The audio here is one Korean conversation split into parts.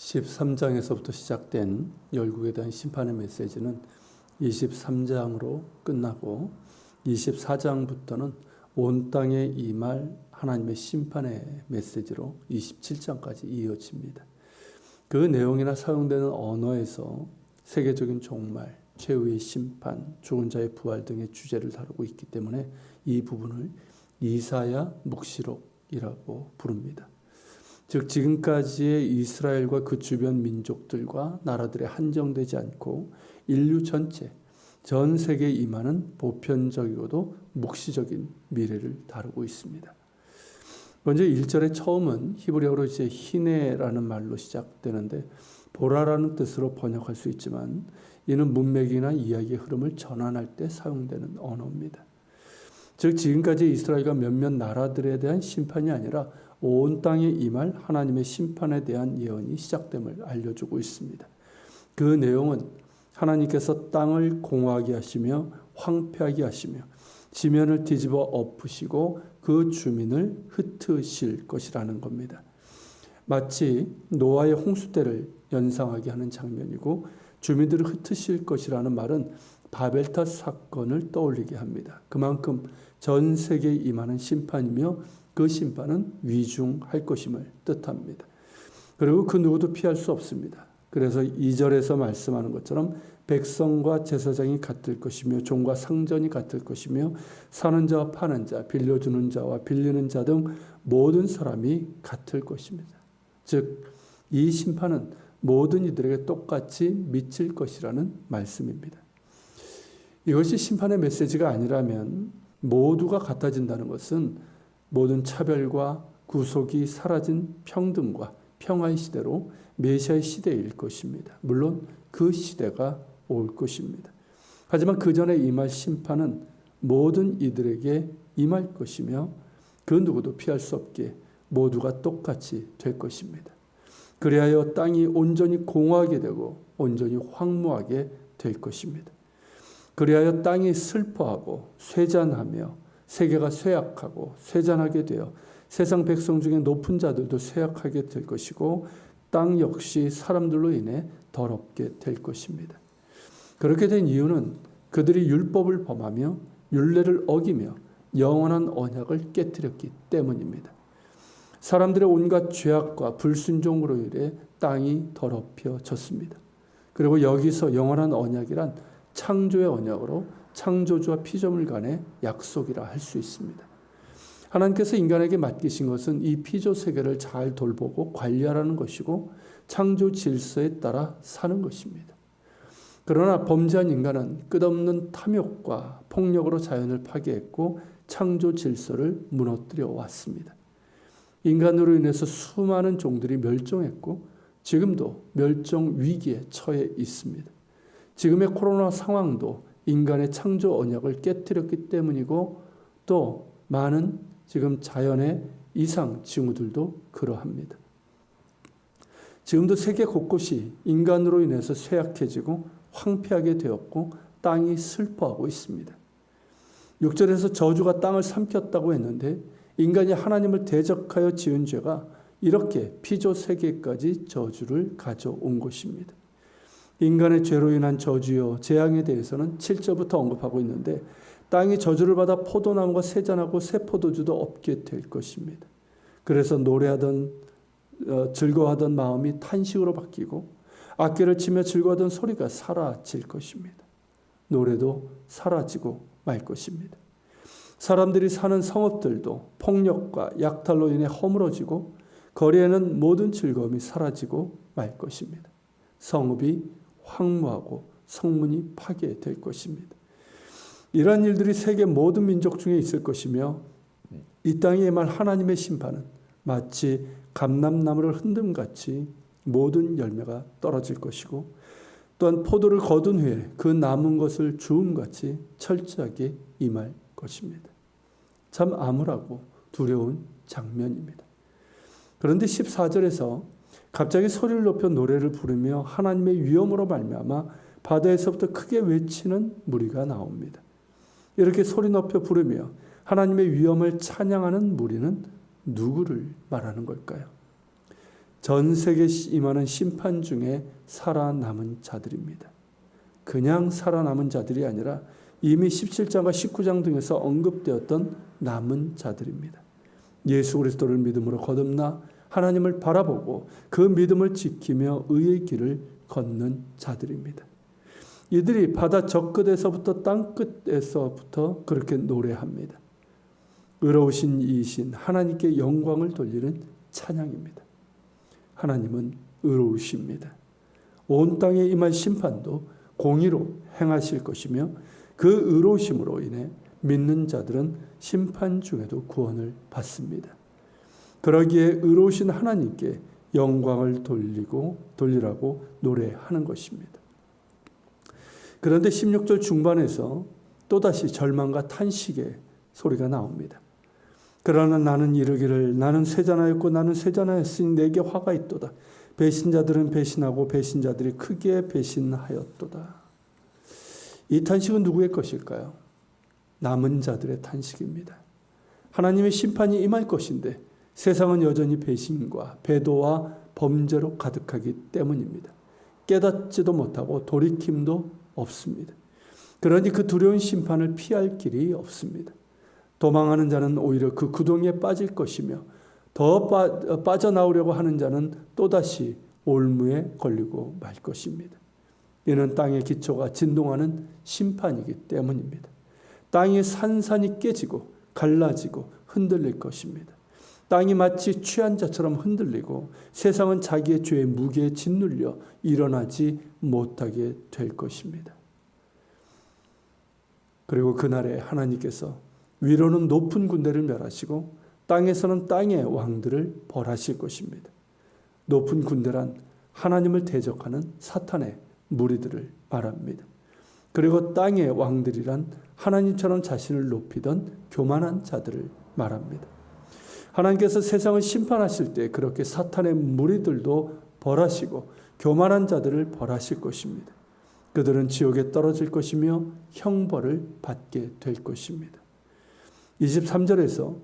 13장에서부터 시작된 열국에 대한 심판의 메시지는 23장으로 끝나고 24장부터는 온 땅에 임할 하나님의 심판의 메시지로 27장까지 이어집니다. 그 내용이나 사용되는 언어에서 세계적인 종말, 최후의 심판, 죽은 자의 부활 등의 주제를 다루고 있기 때문에 이 부분을 이사야 묵시록이라고 부릅니다. 즉 지금까지의 이스라엘과 그 주변 민족들과 나라들에 한정되지 않고 인류 전체 전 세계에 임하는 보편적이고도 묵시적인 미래를 다루고 있습니다. 먼저 1절의 처음은 히브리어로 이제 희네라는 말로 시작되는데 보라라는 뜻으로 번역할 수 있지만 이는 문맥이나 이야기의 흐름을 전환할 때 사용되는 언어입니다. 즉 지금까지 이스라엘과 몇몇 나라들에 대한 심판이 아니라 온 땅에 임할 하나님의 심판에 대한 예언이 시작됨을 알려주고 있습니다. 그 내용은 하나님께서 땅을 공허하게 하시며 황폐하게 하시며 지면을 뒤집어 엎으시고 그 주민을 흩으실 것이라는 겁니다. 마치 노아의 홍수 때를 연상하게 하는 장면이고 주민들을 흩으실 것이라는 말은 바벨탑 사건을 떠올리게 합니다. 그만큼 전 세계에 임하는 심판이며 그 심판은 위중할 것임을 뜻합니다. 그리고 그 누구도 피할 수 없습니다. 그래서 2절에서 말씀하는 것처럼 백성과 제사장이 같을 것이며 종과 상전이 같을 것이며 사는 자와 파는 자, 빌려주는 자와 빌리는 자 등 모든 사람이 같을 것입니다. 즉, 이 심판은 모든 이들에게 똑같이 미칠 것이라는 말씀입니다. 이것이 심판의 메시지가 아니라면 모두가 같아진다는 것은 모든 차별과 구속이 사라진 평등과 평화의 시대로 메시아의 시대일 것입니다. 물론 그 시대가 올 것입니다. 하지만 그 전에 임할 심판은 모든 이들에게 임할 것이며 그 누구도 피할 수 없게 모두가 똑같이 될 것입니다. 그리하여 땅이 온전히 공허하게 되고 온전히 황무하게 될 것입니다. 그리하여 땅이 슬퍼하고 쇠잔하며 세계가 쇠약하고 쇠잔하게 되어 세상 백성 중에 높은 자들도 쇠약하게 될 것이고 땅 역시 사람들로 인해 더럽게 될 것입니다. 그렇게 된 이유는 그들이 율법을 범하며 율례를 어기며 영원한 언약을 깨뜨렸기 때문입니다. 사람들의 온갖 죄악과 불순종으로 인해 땅이 더럽혀졌습니다. 그리고 여기서 영원한 언약이란 창조의 언약으로 창조주와 피조물 간의 약속이라 할 수 있습니다. 하나님께서 인간에게 맡기신 것은 이 피조 세계를 잘 돌보고 관리하라는 것이고 창조 질서에 따라 사는 것입니다. 그러나 범죄한 인간은 끝없는 탐욕과 폭력으로 자연을 파괴했고 창조 질서를 무너뜨려 왔습니다. 인간으로 인해서 수많은 종들이 멸종했고 지금도 멸종 위기에 처해 있습니다. 지금의 코로나 상황도 인간의 창조 언약을 깨뜨렸기 때문이고 또 많은 지금 자연의 이상 징후들도 그러합니다. 지금도 세계 곳곳이 인간으로 인해서 쇠약해지고 황폐하게 되었고 땅이 슬퍼하고 있습니다. 6절에서 저주가 땅을 삼켰다고 했는데 인간이 하나님을 대적하여 지은 죄가 이렇게 피조 세계까지 저주를 가져온 것입니다. 인간의 죄로 인한 저주요 재앙에 대해서는 7절부터 언급하고 있는데 땅이 저주를 받아 포도나무가 세잔하고 새 포도주도 없게 될 것입니다. 그래서 노래하던 어, 즐거워하던 마음이 탄식으로 바뀌고 악기를 치며 즐거워하던 소리가 사라질 것입니다. 노래도 사라지고 말 것입니다. 사람들이 사는 성읍들도 폭력과 약탈로 인해 허물어지고 거리에는 모든 즐거움이 사라지고 말 것입니다. 성읍이 황무하고 성문이 파괴될 것입니다. 이러한 일들이 세계 모든 민족 중에 있을 것이며 이 땅에 임할 하나님의 심판은 마치 감람나무를 흔듦 같이 모든 열매가 떨어질 것이고 또한 포도를 거둔 후에 그 남은 것을 주음 같이 철저하게 임할 것입니다. 참 암울하고 두려운 장면입니다. 그런데 14절에서 갑자기 소리를 높여 노래를 부르며 하나님의 위엄으로 말미암아 바다에서부터 크게 외치는 무리가 나옵니다. 이렇게 소리 높여 부르며 하나님의 위엄을 찬양하는 무리는 누구를 말하는 걸까요? 전 세계에 임하는 심판 중에 살아남은 자들입니다. 그냥 살아남은 자들이 아니라 이미 17장과 19장 등에서 언급되었던 남은 자들입니다. 예수 그리스도를 믿음으로 거듭나 하나님을 바라보고 그 믿음을 지키며 의의 길을 걷는 자들입니다. 이들이 바다 저 끝에서부터 땅 끝에서부터 그렇게 노래합니다. 의로우신 이신 하나님께 영광을 돌리는 찬양입니다. 하나님은 의로우십니다. 온 땅에 임할 심판도 공의로 행하실 것이며 그 의로우심으로 인해 믿는 자들은 심판 중에도 구원을 받습니다. 그러기에 의로우신 하나님께 영광을 돌리고 돌리라고 노래하는 것입니다. 그런데 16절 중반에서 또다시 절망과 탄식의 소리가 나옵니다. 그러나 나는 이르기를 나는 세잔하였고 나는 세잔하였으니 내게 화가 있도다. 배신자들은 배신하고 배신자들이 크게 배신하였도다. 이 탄식은 누구의 것일까요? 남은 자들의 탄식입니다. 하나님의 심판이 임할 것인데 세상은 여전히 배신과 배도와 범죄로 가득하기 때문입니다. 깨닫지도 못하고 돌이킴도 없습니다. 그러니 그 두려운 심판을 피할 길이 없습니다. 도망하는 자는 오히려 그 구덩이에 빠질 것이며 더 빠, 져나오려고 하는 자는 또다시 올무에 걸리고 말 것입니다. 이는 땅의 기초가 진동하는 심판이기 때문입니다. 땅이 산산이 깨지고 갈라지고 흔들릴 것입니다. 땅이 마치 취한 자처럼 흔들리고 세상은 자기의 죄의 무게에 짓눌려 일어나지 못하게 될 것입니다. 그리고 그날에 하나님께서 위로는 높은 군대를 멸하시고 땅에서는 땅의 왕들을 벌하실 것입니다. 높은 군대란 하나님을 대적하는 사탄의 무리들을 말합니다. 그리고 땅의 왕들이란 하나님처럼 자신을 높이던 교만한 자들을 말합니다. 하나님께서 세상을 심판하실 때 그렇게 사탄의 무리들도 벌하시고 교만한 자들을 벌하실 것입니다. 그들은 지옥에 떨어질 것이며 형벌을 받게 될 것입니다. 23절에서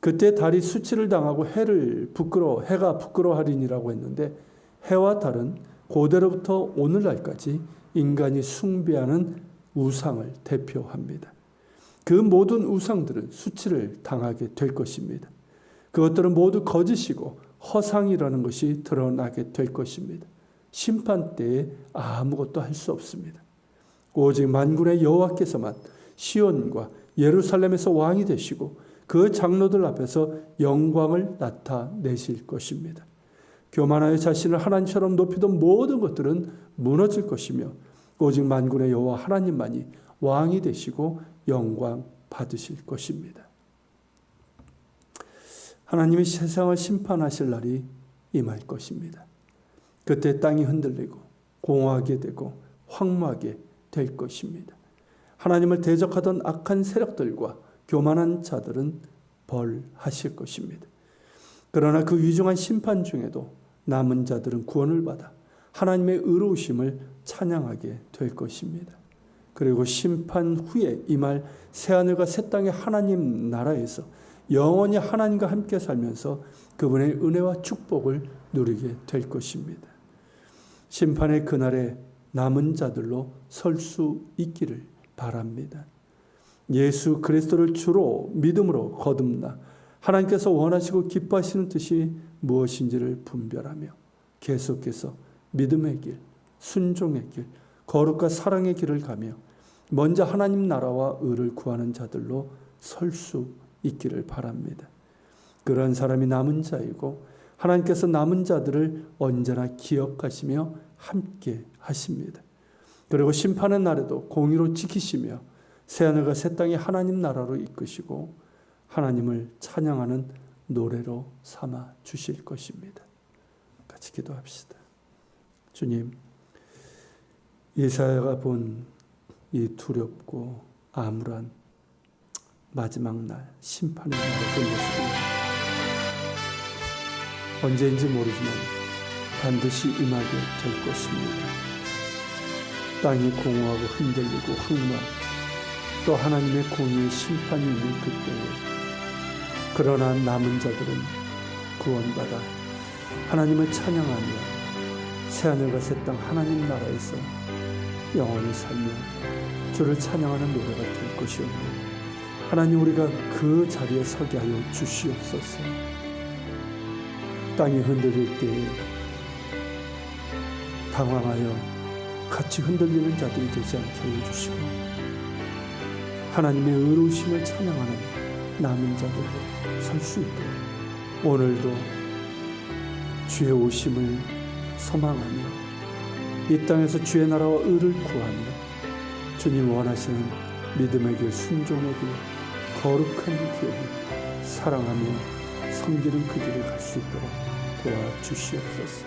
그때 달이 수치를 당하고 해를 부끄러 해가 부끄러워하리니라고 했는데 해와 달은 고대로부터 오늘날까지 인간이 숭배하는 우상을 대표합니다. 그 모든 우상들은 수치를 당하게 될 것입니다. 그것들은 모두 거짓이고 허상이라는 것이 드러나게 될 것입니다. 심판 때에 아무것도 할 수 없습니다. 오직 만군의 여호와께서만 시온과 예루살렘에서 왕이 되시고 그 장로들 앞에서 영광을 나타내실 것입니다. 교만하여 자신을 하나님처럼 높이던 모든 것들은 무너질 것이며 오직 만군의 여호와 하나님만이 왕이 되시고 영광 받으실 것입니다. 하나님이 세상을 심판하실 날이 임할 것입니다. 그때 땅이 흔들리고 공허하게 되고 황무하게 될 것입니다. 하나님을 대적하던 악한 세력들과 교만한 자들은 벌하실 것입니다. 그러나 그 위중한 심판 중에도 남은 자들은 구원을 받아 하나님의 의로우심을 찬양하게 될 것입니다. 그리고 심판 후에 임할 새하늘과 새 땅의 하나님 나라에서 영원히 하나님과 함께 살면서 그분의 은혜와 축복을 누리게 될 것입니다. 심판의 그날에 남은 자들로 설 수 있기를 바랍니다. 예수 그리스도를 주로 믿음으로 거듭나 하나님께서 원하시고 기뻐하시는 뜻이 무엇인지를 분별하며 계속해서 믿음의 길, 순종의 길, 거룩과 사랑의 길을 가며 먼저 하나님 나라와 의를 구하는 자들로 설 수 있기를 바랍니다. 그런 사람이 남은 자이고 하나님께서 남은 자들을 언제나 기억하시며 함께 하십니다. 그리고 심판의 날에도 공의로 지키시며 새하늘과 새 땅이 하나님 나라로 이끄시고 하나님을 찬양하는 노래로 삼아 주실 것입니다. 같이 기도합시다. 주님, 이사야가 본 이 두렵고 암울한 마지막 날, 심판의 날의 그 모습이 언제인지 모르지만 반드시 임하게 될 것입니다. 땅이 공허하고 흔들리고 흑마또 하나님의 공의의 심판이 있는 그때에 그러나 남은 자들은 구원받아 하나님을 찬양하며 새하늘과 새 땅 하나님 나라에서 영원히 살며 주를 찬양하는 노래가 될 것이옵니 하나님 우리가 그 자리에 서게 하여 주시옵소서. 땅이 흔들릴 때에 당황하여 같이 흔들리는 자들이 되지 않게 해주시고 하나님의 의로우심을 찬양하는 남은 자들로 설 수 있도록 오늘도 주의 오심을 소망하며 이 땅에서 주의 나라와 의를 구하며 주님 원하시는 믿음의 길, 순종의 길, 거룩한 길, 사랑하며 섬기는 그 길을 갈수 있도록 도와주시옵소서.